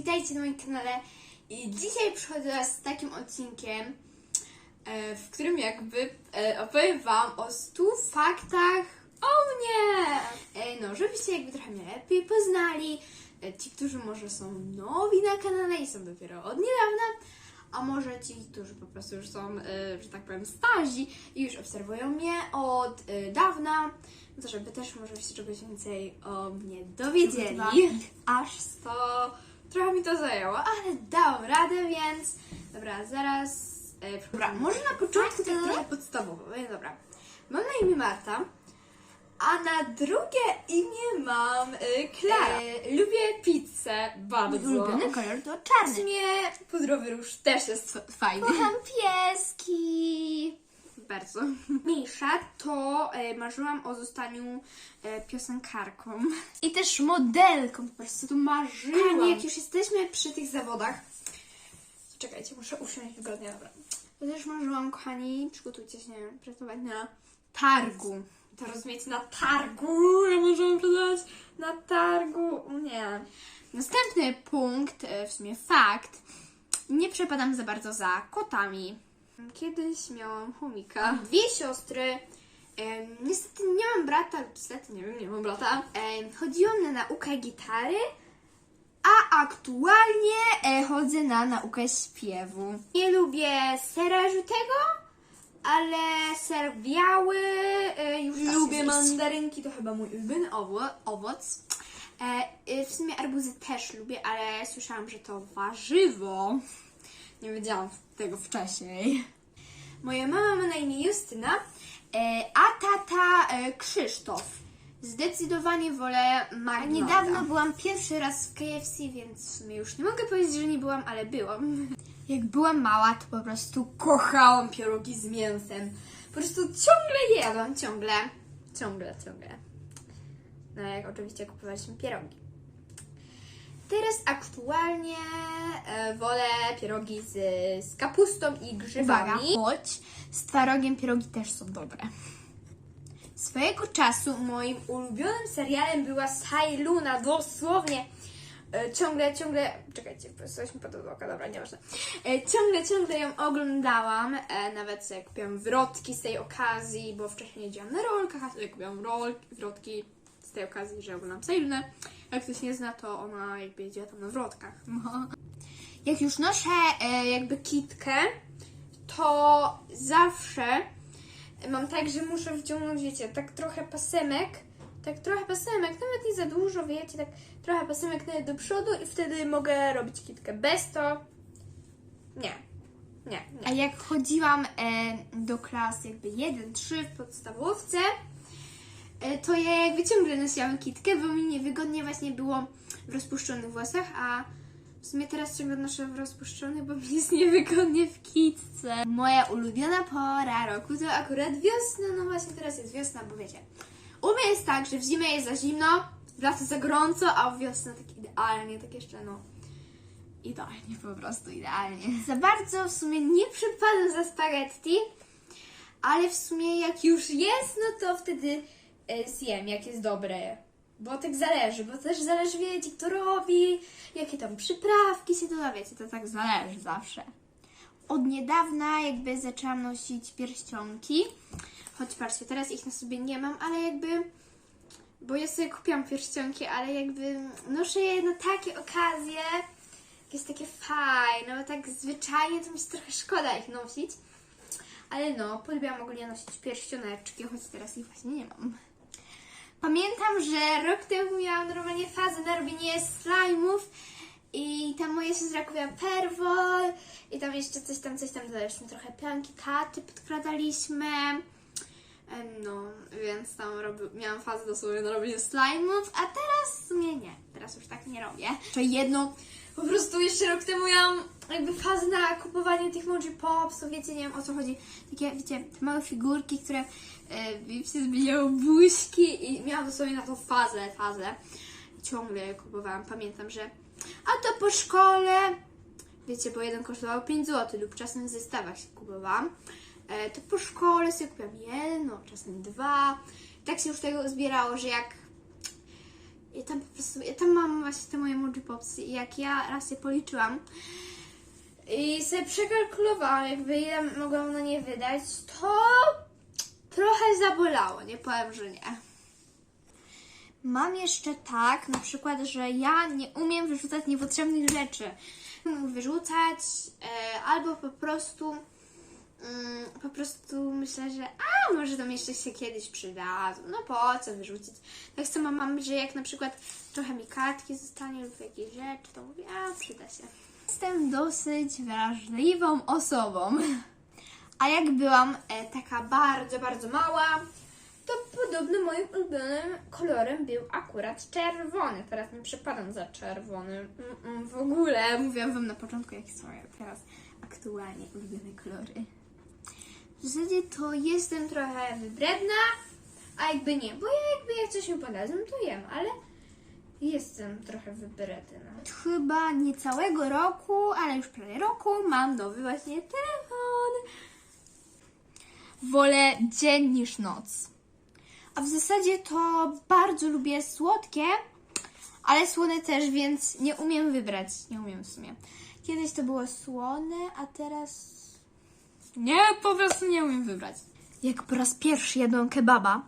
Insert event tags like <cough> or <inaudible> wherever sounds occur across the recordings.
witajcie na moim kanale. I dzisiaj przychodzę z takim odcinkiem, e, w którym jakby e, opowiem Wam o 100 faktach o mnie. E, No, żebyście jakby trochę mnie lepiej poznali. Ci, którzy może są nowi na kanale i są dopiero od niedawna, a może ci, którzy po prostu już są, że tak powiem, starzy i już obserwują mnie od dawna, to żeby też może się czegoś więcej o mnie dowiedzieli. Aż 100. Trochę mi to zajęło, ale dałam radę, więc dobra, zaraz. E, dobra, może na początku tak trochę podstawowo. Więc dobra. Mam na imię Marta, a na drugie imię mam e, Klara. E, lubię pizzę bardzo. Ulubiony kolor to W czarny. sumie pudrowy róż też jest fajny. Kocham pieski. Bardzo. Mniejsza to e, marzyłam o zostaniu e, piosenkarką. I też modelką. Po prostu tu marzyłam. Kochani, jak już jesteśmy przy tych zawodach, czekajcie, muszę usiąść wygodnie, dobra. To też marzyłam, kochani, przygotujcie się, pracować na targu. To rozumiecie, na targu, ja marzyłam pracować na targu, nie. Następny punkt, e, w sumie fakt, nie przepadam za bardzo za kotami. Kiedyś miałam chomika. Dwie siostry. Niestety nie mam brata, niestety nie wiem, nie mam brata. Chodziłam na naukę gitary, a aktualnie e, chodzę na naukę śpiewu. Nie lubię sera żółtego, ale ser biały e, już da się lubię zjeść. mandarynki, to chyba mój ulubiony owo- owoc. E, e, w sumie arbuzy też lubię, ale słyszałam, że to warzywo. Nie wiedziałam tego wcześniej. Moja mama ma na imię Justyna, e, a tata e, Krzysztof. Zdecydowanie wolę Magnolda. Niedawno byłam pierwszy raz w KFC, więc w sumie już nie mogę powiedzieć, że nie byłam, ale byłam. Jak byłam mała, to po prostu kochałam pierogi z mięsem. Po prostu ciągle jadłam, ciągle, ciągle, ciągle. No jak oczywiście kupowaliśmy pierogi. Teraz aktualnie e, wolę pierogi z, z kapustą i grzybami. Uwaga, choć z twarogiem pierogi też są dobre. Swojego czasu moim ulubionym serialem była Sai Luna, dosłownie. E, ciągle, ciągle. Czekajcie, coś mi padło do oka, dobra, nieważne. E, ciągle, ciągle ją oglądałam. Nawet jak kupiłam wrotki z tej okazji, bo wcześniej jeździłam na rolkach, a kupiłam rol, wrotki z tej okazji, że oglądam Sai Lunę. Jak ktoś nie zna, to ona jakby jeździła tam na wrotkach. <laughs> No. Jak już noszę e, jakby kitkę, to zawsze mam tak, że muszę wciągnąć, wiecie, tak trochę pasemek, tak trochę pasemek, nawet nie za dużo, wiecie, tak trochę pasemek nawet do przodu i wtedy mogę robić kitkę. Bez to nie, nie, nie. A jak chodziłam e, do klas jakby 1-3 w podstawówce, to ja jakby ciągle nosiłam kitkę, bo mi niewygodnie właśnie było w rozpuszczonych włosach, a w sumie teraz ciągle noszę w rozpuszczonych, bo mi jest niewygodnie w kitce. Moja ulubiona pora roku to akurat wiosna, no właśnie teraz jest wiosna, bo wiecie, u mnie jest tak, że w zimę jest za zimno, w lato za gorąco, a w wiosnę tak idealnie, tak jeszcze no idealnie, po prostu idealnie. Za bardzo w sumie nie przypadam za spaghetti, ale w sumie jak już jest, no to wtedy e, zjem, jak jest dobre. Bo tak zależy, bo też zależy, wiecie, kto robi, jakie tam przyprawki się doda, wiecie, to tak zależy zawsze. od niedawna jakby zaczęłam nosić pierścionki. Choć patrzcie, teraz ich na sobie nie mam, ale jakby, bo ja sobie kupiłam pierścionki, ale jakby noszę je na takie okazje, jest takie fajne, bo tak zwyczajnie to mi się trochę szkoda ich nosić. Ale no, polubiłam ogólnie nosić pierścioneczki, choć teraz ich właśnie nie mam. Pamiętam, że rok temu miałam normalnie fazę na robienie slime'ów i tam moja siostra kupiła perwol i tam jeszcze coś tam, coś tam dodaliśmy, trochę pianki taty podkradaliśmy. No, więc tam robi, miałam fazę dosłownie na robienie slime'ów, a teraz w sumie nie. Teraz już tak nie robię. Czy jedno, po prostu jeszcze rok temu miałam jakby fazę na kupowanie tych Moji Popsów, wiecie, nie wiem o co chodzi. Takie, wiecie, te małe figurki, które mi się zmieniały buźki i miałam dosłownie na to fazę, fazę. Ciągle kupowałam, pamiętam, że a to po szkole, wiecie, bo jeden kosztował 5 zł lub czasem w zestawach się kupowałam. E, to po szkole sobie kupiłam jedno, czasem dwa. Tak się już tego zbierało, że jak I tam po prostu, ja tam mam właśnie te moje Moji Popsy i jak ja raz je policzyłam i sobie przekalkulowałam, jakby ile mogłam na nie wydać, to trochę zabolało, nie powiem, że nie. Mam jeszcze tak, na przykład, że ja nie umiem wyrzucać niepotrzebnych rzeczy. <laughs> Wyrzucać e, albo po prostu mm, po prostu myślę, że a może to jeszcze się kiedyś przyda, no po co wyrzucić. Tak samo mam, że jak na przykład trochę mi kartki zostanie lub jakieś rzeczy, to mówię, a przyda się. Jestem dosyć wrażliwą osobą. A jak byłam e, taka bardzo, bardzo mała, to podobno moim ulubionym kolorem był akurat czerwony. Teraz mi przepadam za czerwonym. Mm-mm, w ogóle. Mówiłam wam na początku, jakie są teraz aktualnie ulubione kolory. W zasadzie to jestem trochę wybredna, a jakby nie, bo ja jakby jak coś mi podadzą, to jem, ale jestem trochę wybredna. Od chyba niecałego roku, ale już prawie roku, mam nowy właśnie telefon. Wolę dzień niż noc. A w zasadzie to bardzo lubię słodkie, ale słone też, więc nie umiem wybrać. Nie umiem w sumie. Kiedyś to było słone, a teraz. Nie, po prostu nie umiem wybrać. Jak po raz pierwszy jadłam kebaba,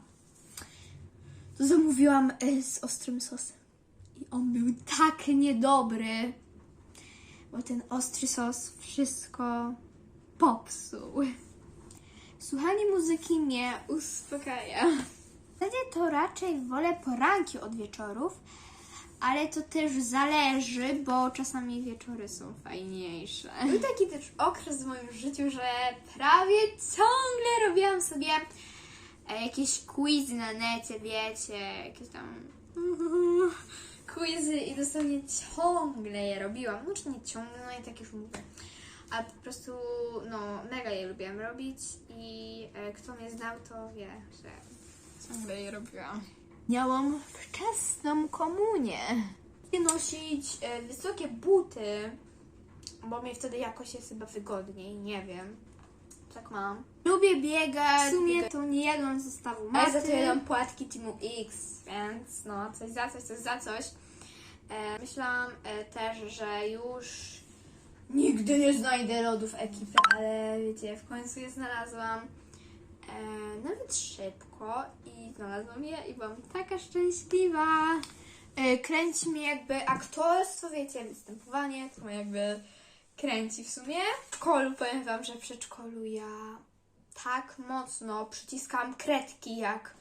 to zamówiłam e, z ostrym sosem. On był tak niedobry, bo ten ostry sos wszystko popsuł. Słuchanie muzyki mnie uspokaja. W zasadzie to raczej wolę poranki od wieczorów, ale to też zależy, bo czasami wieczory są fajniejsze. Był taki też okres w moim życiu, że prawie ciągle robiłam sobie e, jakieś quizy na necie, wiecie, jakieś tam quizy i dosłownie ciągle je robiłam. No czy nie ciągle, no i tak już mówię. Ale po prostu, no, mega je lubiłam robić i e, kto mnie znał, to wie, że Ciągle je robiłam. Miałam wczesną komunię. Nosić e, wysokie buty, bo mi wtedy jakoś jest chyba wygodniej, nie wiem. Tak mam. Lubię biegać. W sumie to nie jadłam zestawu Ale maty. za to jadam płatki Teamu X, więc no, coś za coś, coś za coś. E, myślałam e, też, że już nigdy nie znajdę lodów ekipy, ale wiecie, w końcu je znalazłam. E, nawet szybko i znalazłam je i byłam taka szczęśliwa. E, kręci mnie jakby aktorstwo, wiecie, występowanie, to jakby kręci w sumie. W szkolu powiem wam, że w przedszkolu ja tak mocno przyciskałam kredki, jak,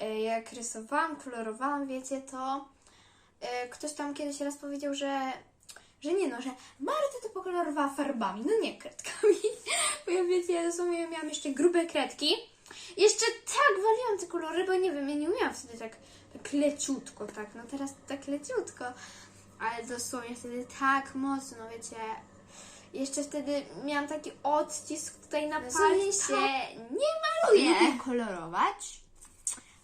e, jak rysowałam, kolorowałam, wiecie, to e, ktoś tam kiedyś raz powiedział, że, że nie no, że Marta to pokolorowała farbami, no nie kredkami. <laughs> Bo ja wiecie, ja dosłownie miałam jeszcze grube kredki. Jeszcze tak waliłam te kolory, bo nie wiem, ja nie umiałam wtedy tak, tak leciutko, tak, no teraz tak leciutko, ale dosłownie wtedy tak mocno, wiecie, jeszcze wtedy miałam taki odcisk tutaj na palcie. Nie maluję. Lubię kolorować.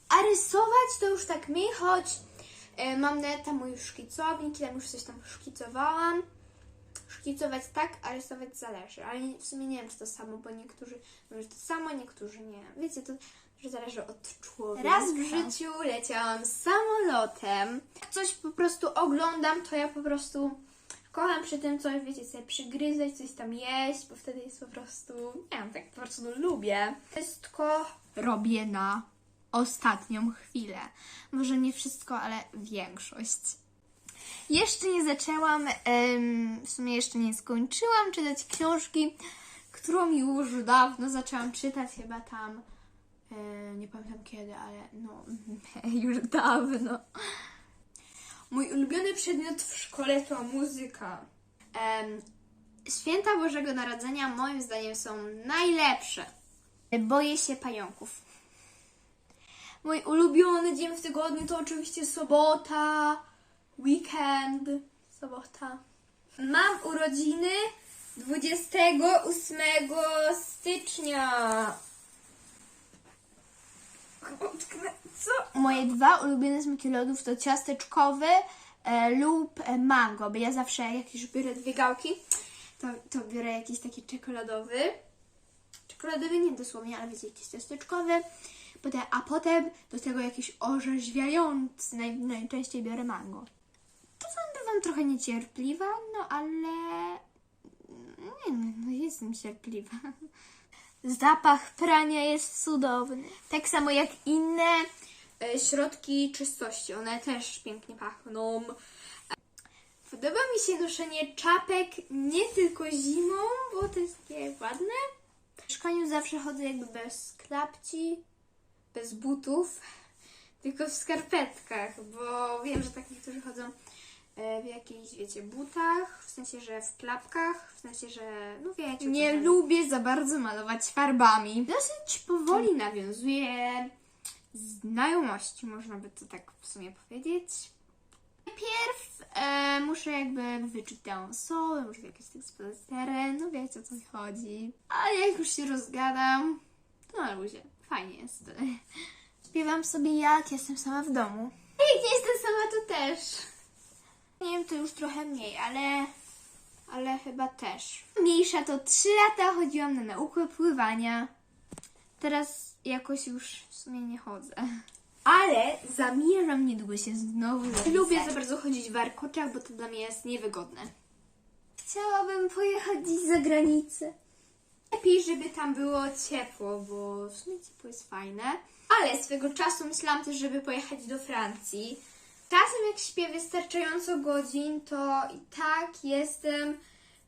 A rysować to już tak mi, choć e, mam nawet tam mój szkicownik, tam już coś tam szkicowałam. Szkicować tak, a rysować zależy. Ale w sumie nie wiem, czy to samo, bo niektórzy mówią, że to samo, niektórzy nie. Wiecie, to że zależy od człowieka. Raz w życiu leciałam samolotem. Jak coś po prostu oglądam, to ja po prostu kocham przy tym coś, wiecie, sobie przygryzać, coś tam jeść, bo wtedy jest po prostu, nie wiem, tak po prostu lubię. Wszystko Robię na ostatnią chwilę. Może nie wszystko, ale większość. Jeszcze nie zaczęłam, w sumie jeszcze nie skończyłam czytać książki, którą już dawno zaczęłam czytać, chyba tam, e, nie pamiętam kiedy, ale no, <laughs> już dawno. Mój ulubiony przedmiot w szkole to muzyka. Em, święta Bożego Narodzenia moim zdaniem są najlepsze. Boję się pająków. Mój ulubiony dzień w tygodniu to oczywiście sobota, weekend, sobota. Mam urodziny 28 stycznia. Co? Moje dwa ulubione smaki lodów to ciasteczkowy e, lub e, mango, bo ja zawsze jak już biorę dwie gałki, to, to biorę jakiś taki czekoladowy. Czekoladowy nie dosłownie, ale wiecie, jakiś ciasteczkowy. potem, a potem do tego jakiś orzeźwiający, naj, najczęściej biorę mango. Czasem bywam trochę niecierpliwa, no ale nie no, no jestem cierpliwa. <laughs> Zapach prania jest cudowny. Tak samo jak inne e, środki czystości. One też pięknie pachną. Podoba mi się noszenie czapek nie tylko zimą, bo to jest takie ładne. W mieszkaniu zawsze chodzę jakby bez klapci, bez butów, tylko w skarpetkach, bo wiem, że tak niektórzy chodzą w jakichś, wiecie, butach, w sensie, że w klapkach, w sensie, że, no wiecie. Nie lubię za bardzo malować farbami. Dosyć powoli nawiązuję znajomości, można by to tak w sumie powiedzieć. Najpierw e, muszę jakby wyczuć tę osobę, muszę jakiś tekst podać teren, no wiecie o co mi chodzi. Ale jak już się rozgadam, to na luzie. Fajnie jest. Śpiewam sobie jak jestem sama w domu. Jak nie jestem sama, to też. Nie wiem, to już trochę mniej, ale, ale chyba też. Mniejsza to 3 lata chodziłam na naukę pływania. Teraz jakoś już w sumie nie chodzę. Ale zamierzam niedługo się znowu zapisać. Lubię za bardzo chodzić w warkoczach, bo to dla mnie jest niewygodne. Chciałabym pojechać za granicę. Lepiej, żeby tam było ciepło, bo w sumie ciepło jest fajne. Ale swego czasu myślałam też, żeby pojechać do Francji. Czasem jak śpię wystarczająco godzin, to i tak jestem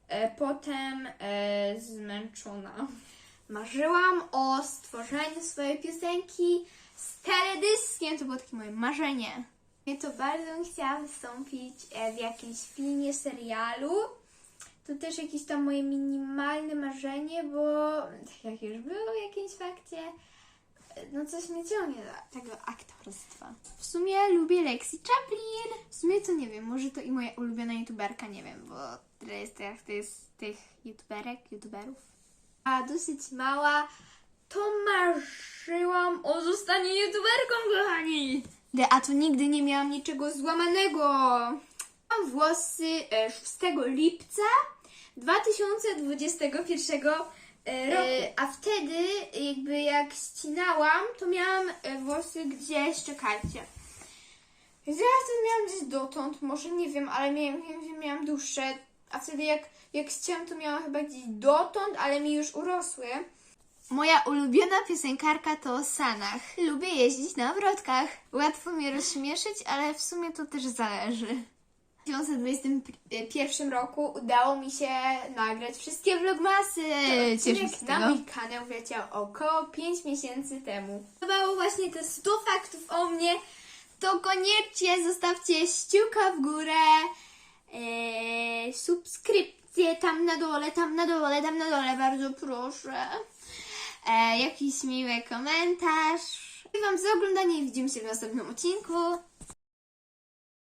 e, potem e, zmęczona. Marzyłam o stworzeniu swojej piosenki z teledyskiem. To było takie moje marzenie. Ja to bardzo bym chciała wystąpić e, w jakimś filmie, serialu. To też jakieś tam moje minimalne marzenie, bo tak jak już było w jakimś fakcie, no coś mnie ciągnie do tego aktorstwa. W sumie lubię Lexi Chaplin. W sumie to nie wiem, może to i moja ulubiona youtuberka, nie wiem, bo tyle jest tych, tych youtuberek, youtuberów. A dosyć mała, to marzyłam o zostaniu youtuberką, kochani! A tu nigdy nie miałam niczego złamanego. Mam włosy e, 6 lipca 2021 roku. E, a wtedy, jakby jak ścinałam, to miałam e, włosy gdzieś, czekajcie. Ja wtedy miałam gdzieś dotąd, może nie wiem, ale miałam, miałam, miałam dłuższe. A wtedy jak, jak ścięłam, to miałam chyba gdzieś dotąd, ale mi już urosły. Moja ulubiona piosenkarka to Sanach. Lubię jeździć na wrotkach. Łatwo mnie rozśmieszyć, ale w sumie to też zależy. W 2021 roku udało mi się nagrać wszystkie vlogmasy. cieszę się na mój kanał wleciał około 5 miesięcy temu. Podobało właśnie te 100 faktów o mnie. To koniecznie zostawcie ściuka w górę, eee, subskrypcję tam na dole, tam na dole, tam na dole, bardzo proszę. E, jakiś miły komentarz. Dziękuję Wam za oglądanie i widzimy się w następnym odcinku.